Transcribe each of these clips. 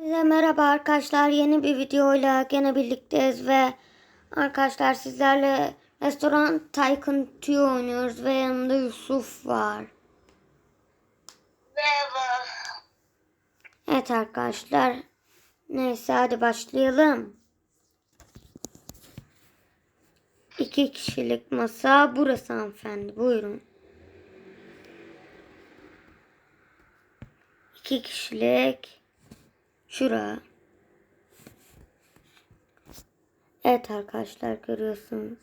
Size merhaba arkadaşlar. Yeni bir videoyla gene birlikteyiz ve arkadaşlar sizlerle Restoran Tycoon 2 oynuyoruz ve yanımda Yusuf var. Merhaba. Evet arkadaşlar. Neyse hadi başlayalım. İki kişilik masa burası hanımefendi. Buyurun. İki kişilik. Şura. Evet arkadaşlar görüyorsunuz.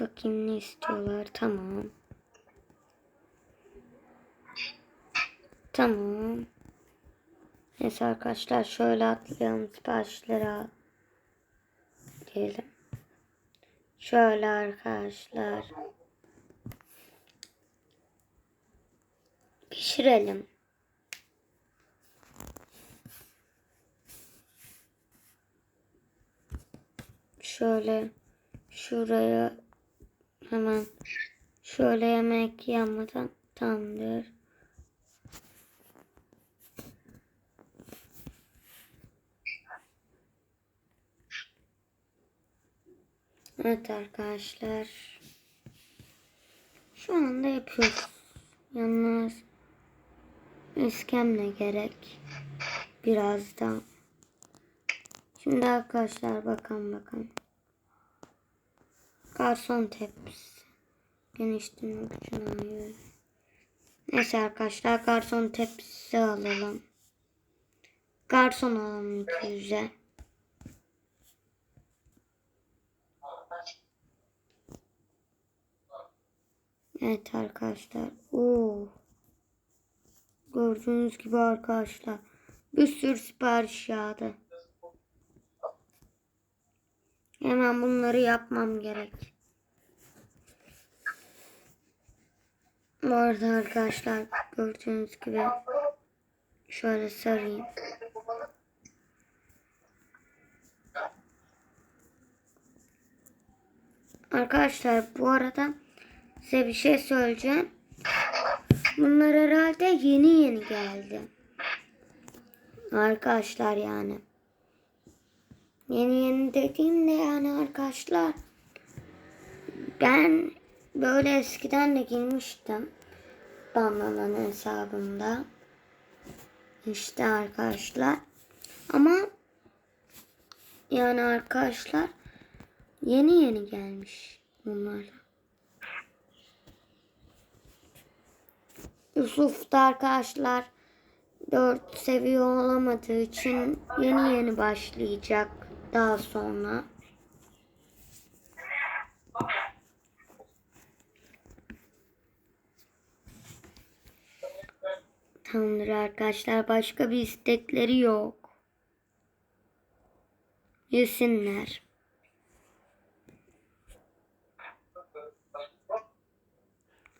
Bakayım ne istiyorlar. Tamam. Tamam. Neyse arkadaşlar şöyle atlayalım siparişleri al. Diyelim. Şöyle arkadaşlar. Pişirelim. Şöyle şuraya hemen şöyle yemek yanmadan tamamdır. Evet arkadaşlar. Şu anda yapıyoruz. Yalnız iskemle gerek. Birazdan. Şimdi arkadaşlar bakın bakın. Garson tepsi. Geniştirme gücünü ayır. Neyse arkadaşlar garson tepsisi alalım. Garson alalım 200'e. Evet arkadaşlar. Oo. Gördüğünüz gibi arkadaşlar. Bir sürü sipariş yağdı. Hemen bunları yapmam gerek. Bu arada arkadaşlar gördüğünüz gibi şöyle sarayım. Arkadaşlar bu arada size bir şey söyleyeceğim. Bunlar herhalde yeni yeni geldi. Arkadaşlar yani. Yeni yeni dediğimde yani arkadaşlar. Ben böyle eskiden de girmiştim. Bambaman hesabımda. İşte arkadaşlar. Ama yani arkadaşlar yeni yeni gelmiş bunlar. Yusuf da arkadaşlar 4 seviye olamadığı için yeni yeni başlayacak daha sonra. Tamamdır arkadaşlar başka bir istekleri yok. Yesinler.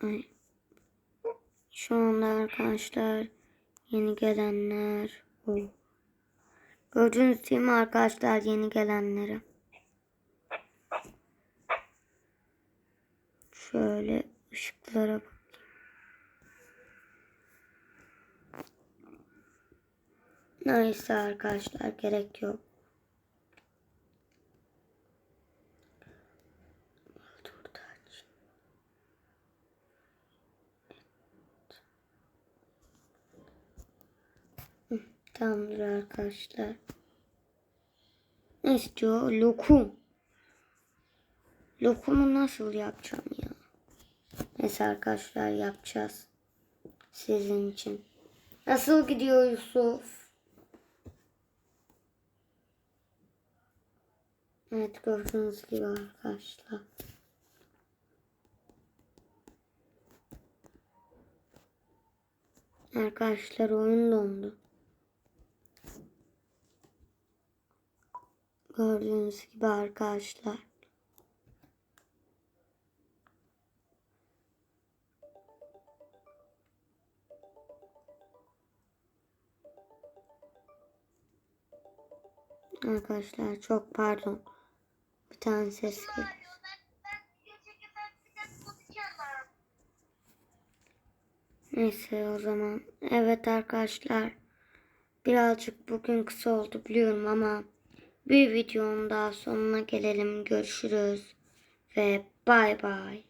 Ay. Şu anda arkadaşlar yeni gelenler. Oh. Gördüğünüz değil mi arkadaşlar yeni gelenleri? Şöyle ışıklara bak. Neyse arkadaşlar gerek yok. Tamamdır arkadaşlar. Ne istiyor? Lokum. Lokumu nasıl yapacağım ya? Neyse arkadaşlar yapacağız. Sizin için. Nasıl gidiyor Yusuf? Evet gördüğünüz gibi arkadaşlar. Arkadaşlar oyun dondu. Gördüğünüz gibi arkadaşlar. Arkadaşlar çok pardon. Bir tane ses geliyor. Neyse o zaman. Evet arkadaşlar. Birazcık bugün kısa oldu biliyorum ama bir videonun daha sonuna gelelim. Görüşürüz ve bay bay.